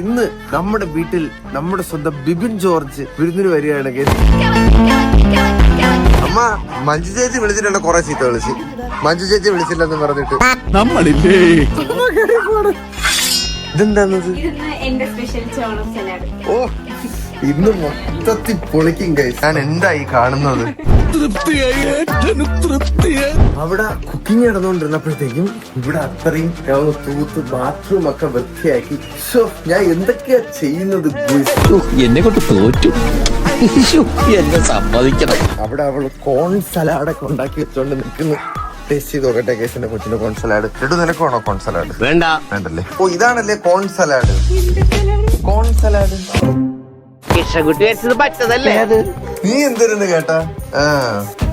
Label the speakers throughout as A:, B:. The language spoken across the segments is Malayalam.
A: ഇന്ന് നമ്മുടെ വീട്ടിൽ നമ്മുടെ സ്വന്തം ബിബിൻ ജോർജ് വിരുന്നിന് വരികയാണെങ്കിൽ guys. അമ്മ മഞ്ജു ചേച്ചി വിളിച്ചിട്ടുണ്ട് കൊറേ ചീത്ത വിളിച്ച്. മഞ്ജു ചേച്ചി വിളിച്ചില്ലെന്ന് പറഞ്ഞിട്ട്.
B: നമ്മളില്ലേ?
A: ഇതെന്താന്നത്
C: ഇന്ന് എന്റെ സ്പെഷ്യൽ ചോളം സലാഡ്
A: ഓ ഇന്ന് മൊത്തത്തിൽ പൊളിക്കും കൈസ് ഞാൻ എന്താ ഈ കാണുന്നത്?
B: തൃപ്തിയായി തൃപ്തിയായി.
A: അവിടെ കുക്കിംഗ് നടന്നുകൊണ്ടിരുന്നപ്പോഴത്തേക്കും ഇവിടെ അത്രയും ഞാൻ ഒന്ന് തൂത്ത് ബാത്റൂം ഒക്കെ വൃത്തിയാക്കി. ഞാൻ എന്തൊക്കെയാ ചെയ്യുന്നത്?
B: എന്നെ കൊണ്ട് തോറ്റു. എന്നെ സമ്മതിക്കണം.
A: അവിടെ അവൾ കോൺ സലാഡൊക്കെ ഉണ്ടാക്കി വെച്ചോണ്ട് നിൽക്കുന്നു. ടേസ്റ്റ് ചെയ്ത് നോക്കട്ടെ കേസിന്റെ കൊച്ചിന്റെ കോൺ സലാഡ് എടു നിനക്കാണോ കോൺ സലാഡ്
B: വേണ്ട.
A: വേണ്ടല്ലേ? ഓ ഇതാണല്ലേ corn salad corn salad
B: Krishnakutty വെച്ചത് പറ്റതല്ലേ
A: നീ എന്തിരുന്ന് കേട്ടാ?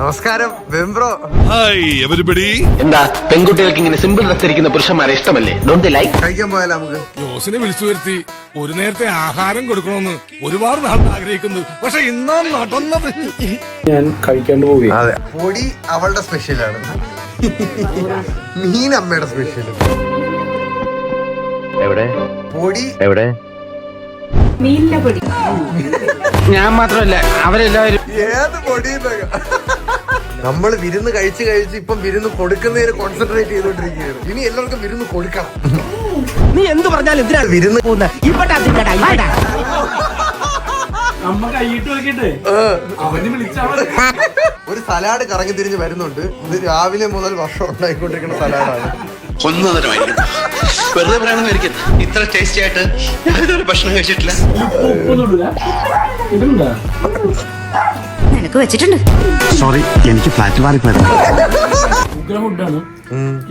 A: നമസ്കാരം വെംബ്രോ
D: ഹായ് എവരിബഡി?
E: എന്താ പെൺകുട്ടികൾക്ക് ഇങ്ങനെ സിമ്പിൾ ഡ്രസ് പുരുഷന്മാരെ ഇഷ്ടമല്ലേ? ഡോണ്ട് ലൈക്ക്
A: കഴിക്കാൻ പോയാലോ നമുക്ക്?
D: ജോസിനെ വിളിച്ചു വരുത്തി ഒരു നേരത്തെ ആഹാരം കൊടുക്കണമെന്ന് ഒരുപാട് നാൾ ആഗ്രഹിക്കുന്നു. പക്ഷെ ഇന്നാ നടന്നത്
A: അതെ. പൊടി അവളുടെ സ്പെഷ്യലാണ് മീൻ അമ്മയുടെ സ്പെഷ്യൽ
E: എവിടെ?
A: പൊടി
E: എവിടെ?
C: മീനിന്റെ പൊടി.
E: ഞാൻ മാത്രമല്ല അവരെല്ലാവരും
A: ഏത് പൊടി നമ്മൾ വിരുന്ന് കഴിച്ച് കഴിച്ച് ഇപ്പം വിരുന്ന് കൊടുക്കുന്നതിന് കോൺസെൻട്രേറ്റ് ചെയ്തോണ്ടിരിക്കുകയാണ് ഇനി എല്ലാവർക്കും വിരുന്ന് കൊടുക്കാം
B: നീ എന്ത് പറഞ്ഞാലും എന്തിനാണ്
A: വിരുന്ന്
B: പോകുന്ന?
F: അമ്മ കൈയിട്ട് നോക്കിട്ടെ അവന് വിളിച്ചാ
A: ഒരു സലാഡ് കറങ്ങി തിരിഞ്ഞ് വരുന്നുണ്ട്. ഇത് രാവിലെ മുതൽ വർഷം ഉണ്ടായിക്കൊണ്ടിരിക്കുന്ന സലാഡാണ്.
E: ഒന്നതരമായിരിക്കും വെറുതെ പറയണമായിരിക്കും ഇത്ര ടേസ്റ്റി ആയിട്ട് ഞാനിതൊരു ഭക്ഷണം കഴിച്ചിട്ടില്ല.
G: നിനക്ക് വെച്ചിട്ടുണ്ട്.
H: സോറി എനിക്ക് ഫ്ലാറ്റ്
F: ഫുഡാണ്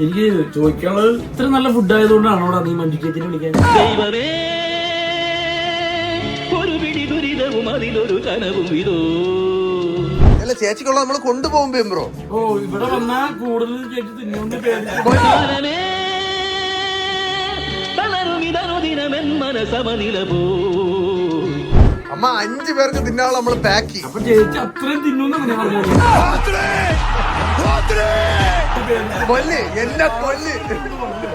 F: എനിക്ക് ചോദിക്കാനുള്ളത് ഇത്ര നല്ല ഫുഡ് ആയതുകൊണ്ടാണ് അവിടെ നീ ചേച്ചിനെ വിളിക്കാൻ
A: അല്ല ചേച്ചിക്കുള്ള നമ്മൾ കൊണ്ടുപോകുമ്പോ ബ്രോ.
F: ഓ ഇവിടെ വന്നാ കൂടുതൽ ചേച്ചി തിന്നോണ്ട് പേര്
A: അമ്മ അഞ്ചു പേർക്ക് തിന്നാളെ നമ്മൾ പാക്ക് ചെയ്യും.
F: അപ്പൊ ചേച്ചി അത്രയും തിന്നു
A: കൊല്ല് എന്നെ കൊല്ല്.